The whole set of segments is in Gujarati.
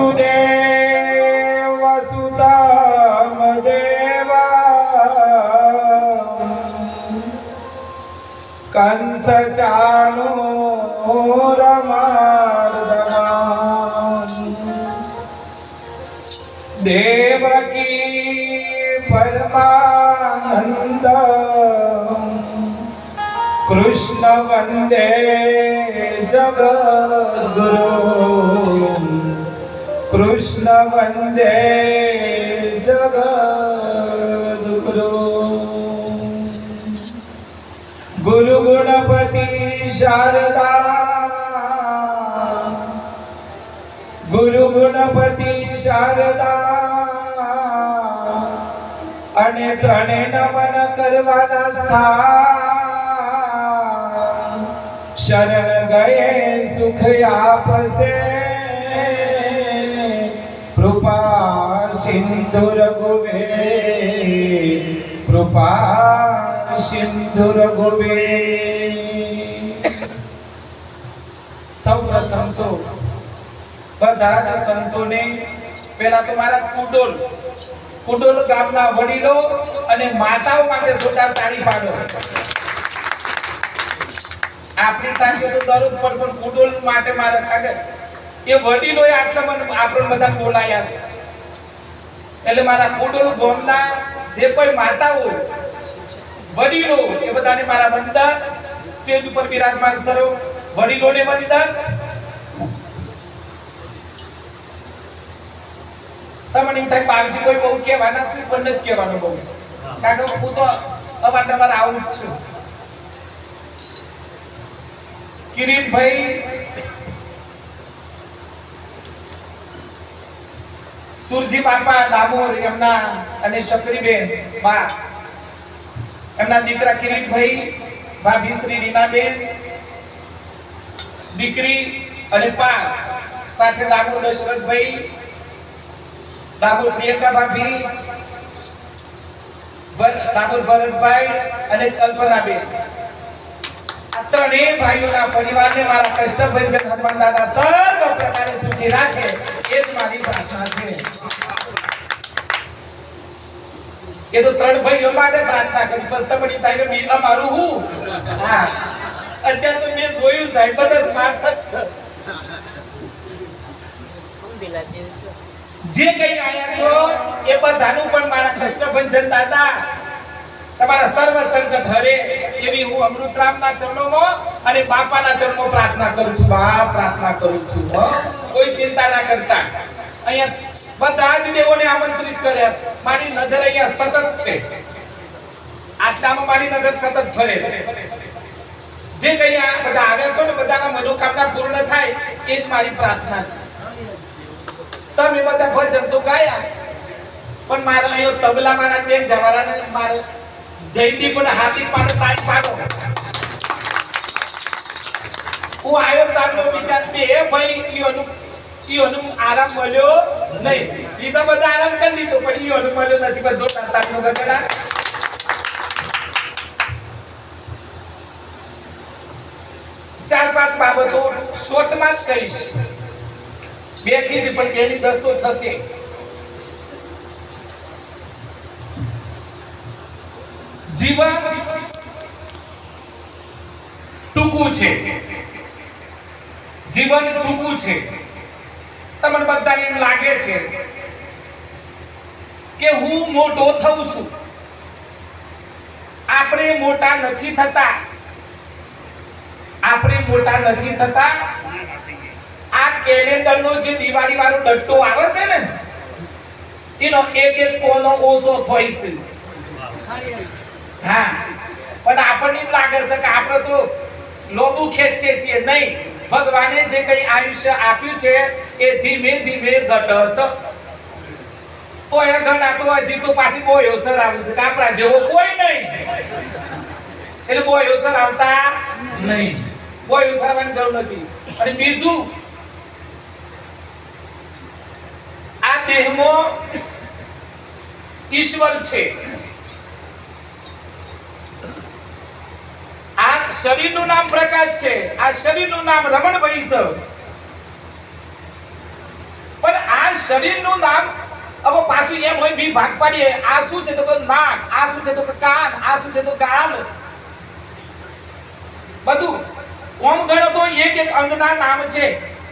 વસુદેવ વસુતામ દેવા કંસ ચાનો દેવકી પરમાનંદ કૃષ્ણ વંદે જગદગુરુ કૃષ્ણ વંદે જગદગુરુ ગુરુ ગુણપતિ શારદા ગુરુ શારદા અને ત્રણે નમન કરવાના સ્થાન. શરણ ગયે, સુખ આપશે. કૃપા સિંધુ રઘુવે કૃપા સિંધુ રઘુવે સૌ પ્રથમ તો બધા જ સંતોને. પહેલા તો મારા કુડોલ. કુડોલ ગામના વડીલો અને માતાઓ માટે જોતા તાળી પાડો. આપણી તાળીઓ તો દરરોજ પણ પણ કુડોલ માટે મારા કાગળ એ વડીલોએ આટલા મને આપણે બધા બોલાયા છે. એટલે મારા કુડોલ ગામના જે કોઈ માતાઓ, વડીલો, એ બધાને મારા વંદન. સ્ટેજ ઉપર બિરાજમાન સરો, વડીલોને વંદન. તમને એમ થાય બાપજી કોઈ બહુ કહેવાના છે, પણ નથી કહેવાનું બહુ. કારણ કે હું તો અવારનવાર આવું જ છું. કિરીટભાઈ સુરજી બાપા, દામોર, એમના અને શકરીબેન, બા. એમના દીકરા કિરીટભાઈ ભાભી શ્રી રીનાબેન, દીકરી અને પા. સાથે દામોર દશરથભાઈ ડાબુર પ્રિયંકા ભાભી ભર- ભરતભાઈ અને કલ્પનાબેન આ ત્રણેય ભાઈઓના પરિવારને મારા કષ્ટભંજન હનુમાન દાદા સર્વ રાખે મારી એ તો ત્રણ ભાઈઓ માટે પ્રાર્થના કરી બસ થાય બી- અમારું હા? અત્યારે તો મેં જોયું સાહેબ, બધા સ્માર્ટ જ છે? જે કઈ આયા છો, એ બધાનું પણ મારા કષ્ટભંજન દાદા. તમારા સર્વ સંકટ હરે એવી હું અમૃતરામના ચરણોમાં અને બાપાના ચરણોમાં પ્રાર્થના કરું છું. બા, પ્રાર્થના કરું છું કોઈ ચિંતા ના કરતા. અહીંયા બધા જ દેવોને આમંત્રિત કર્યા છે. મારી નજર અહીંયા સતત છે. આટલામાં મારી નજર સતત ફરે છે. જે કઈ બધા આવ્યા છો ને બધાના મનોકામના પૂર્ણ થાય, એ જ મારી પ્રાર્થના છે. તમે બધા ભજન તો ગાયા પણ મારે અહીંયા તબલા મારા બેન જવારાને મારે જયદીપ અને હાર્દિક પાડો તાળી પાડો. હું આવ્યો તારનો વિચાર કે એ ભાઈ ઈઓનું ઈઓનું આરામ મળ્યો નહીં. બીજા બધા આરામ કરી લીધો, પણ ઈઓનું મળ્યો નથી, પણ જોતા તારનો ગગડા. ચાર પાંચ બાબતો શોર્ટમાં જ કહીશ. બે કીધી, પણ બેની દસ તો થશે. જીવન ટૂંકું છે. જીવન ટૂંકું છે. તમને બધાને એમ લાગે છે કે હું મોટો થઉં છું. આપણે મોટા નથી થતા. આપણે મોટા નથી થતા. આ કેલેન્ડર નો જે દિવાળી વાળો ડટ્ટો આવે છે ને, એનો એક એક કોનો ઓછો થઈ છે. હા, પણ આપણને એમ લાગે છે કે આપણે તો લોબુ ખેંચીએ છીએ. નહીં, ભગવાને જે કઈ આયુષ્ય આપ્યું છે, એ ધીમે ધીમે ઘટશે તો એ ઘણા તો હજી તો પાછી કોઈ અવસર આવે છે. આપણા જેવો કોઈ નહીં. એટલે કોઈ અવસર આવતા નહીં. કોઈ અવસર આવવાની જરૂર નથી. અને બીજું આ દેહમાં ઈશ્વર છે. આ શરીરનું નામ પ્રકાશ છે. આ શરીરનું નામ રમણભાઈ છે પણ આ શરીરનું નામ હવે પાછું એમ હોય બી ભાગ પાડીએ. આ શું છે તો કે નાક, આ શું છે તો કે કાન, આ શું છે તો ગાલ બધું ઓમ ગણો તો એક એક અંગના નામ છે.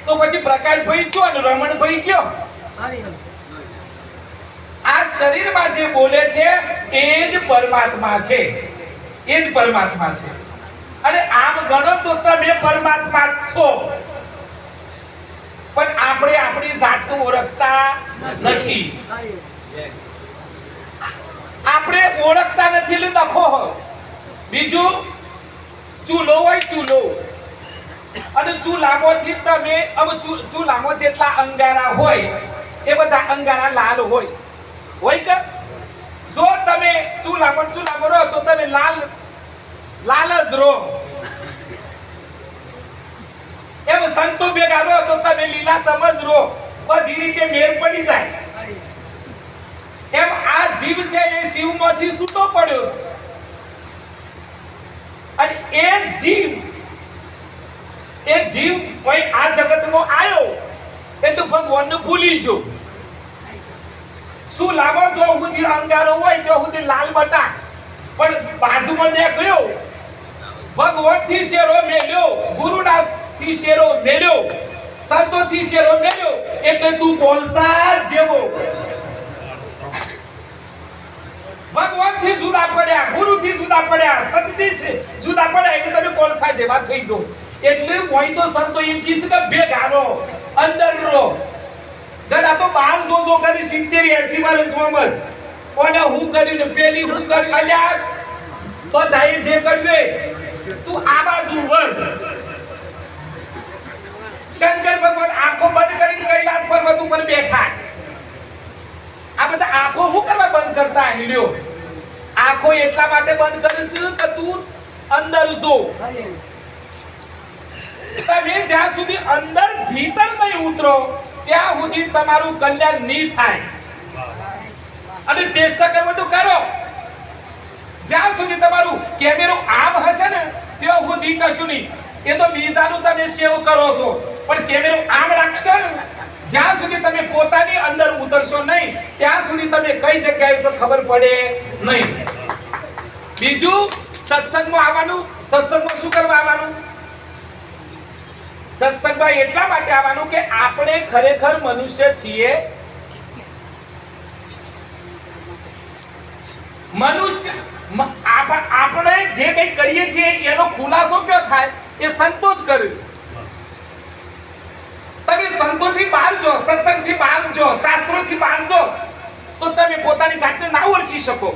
તો પછી પ્રકાશભાઈ કયો રમણભાઈ કયો? આ શરીરમાં જે બોલે છે એ જ પરમાત્મા છે. એ જ પરમાત્મા છે. અને આમ ગણો તો તમે પરમાત્મા છો. પણ આપણે આપણી જાતનું ઓળખતા નથી. આપણે ઓળખતા નથી એટલે નખો હોય બીજું, ચૂલો હોય ચૂલો. અને ચૂલામાંથી તમે ચૂલામો જેટલા અંગારા હોય, એ બધા અંગારા લાલ હોય. હોય કે? જો તમે ચૂલા ને ચૂલામાં રહો તો તમે લાલ લાલ જ રહો. એમ સંતો ભેગા રહો તો તમે લીલા સમજ રહો. બધી રીતે મેર પડી જાય. એમ આ જીવ છે એ શિવમાંથી છૂટો પડ્યો છે. અને એ જીવ એ જીવ કોઈ આ જગતમાં આવ્યો. એટલું ભગવાનને ભૂલી જો શું લાવો જો સુધી અંગારો હોય તો સુધી લાલ બટા પણ બાજુમાં નીકળ્યો થી શેરો મેલ્યો ગુરુદાસથી શેરો મેલ્યો સંતો થી શેરો મેલ્યો, એટલે તું કોલસા જેવો. ભગવાનથી જુદા પડ્યા ગુરુ થી જુદા પડ્યા સતથી જુદા પડ્યા, એટલે તમે કોલસા જેવા થઈ જો એટલે હોય તો સંતો એમ કીધું કે ભેગા રહો અંદર રહો. ગડા તો બાર જો જો કરી, સિત્તેર એસી વર્ષ મોહમ્મદ કોને હું કરીને પેલી હું કરી અલ્યા બધાએ જે કર્યું તું આ બાજુ વર શંકર ભગવાન આંખો બંધ કરીને કૈલાસ પર્વત ઉપર બેઠા. આ બધા આંખો શું કરવા બંધ કરતા હિલ્યો આંખો એટલા માટે બંધ કરીશ કે તું અંદર જો તમે જ્યાં સુધી અંદર ભીતર નહીં ઉતરો ત્યાં સુધી તમારું કલ્યાણ નહીં થાય. અને ટેસ્ટ કરવો તો કરો. જ્યાં સુધી તમારું કેમેરો આમ હશે ને, ત્યાં સુધી કશું નહીં. એ તો બીજાનું તમે સેવ કરો છો. પણ કેમેરો આમ રાખશો ને, જ્યાં સુધી તમે પોતાની અંદર ઉતરશો નહીં, ત્યાં સુધી તમે કઈ જગ્યાએ છો ખબર પડે નહીં. બીજું, સત્સંગમાં આવવાનું, સત્સંગમાં શું કરવા આવવાનું? સત્સંગમાં એટલા માટે આવવાનું કે આપણે ખરેખર મનુષ્ય છીએ. મનુષ્ય આપણે જે કંઈ કરીએ છીએ, એનો ખુલાસો કયો થાય? એ સંતો જ કરે તમે સંતોથી બહાર જો, સત્સંગથી બહાર જો, શાસ્ત્રોથી બહાર જો, તો તમે પોતાની જાતને ના ઓળખી શકો.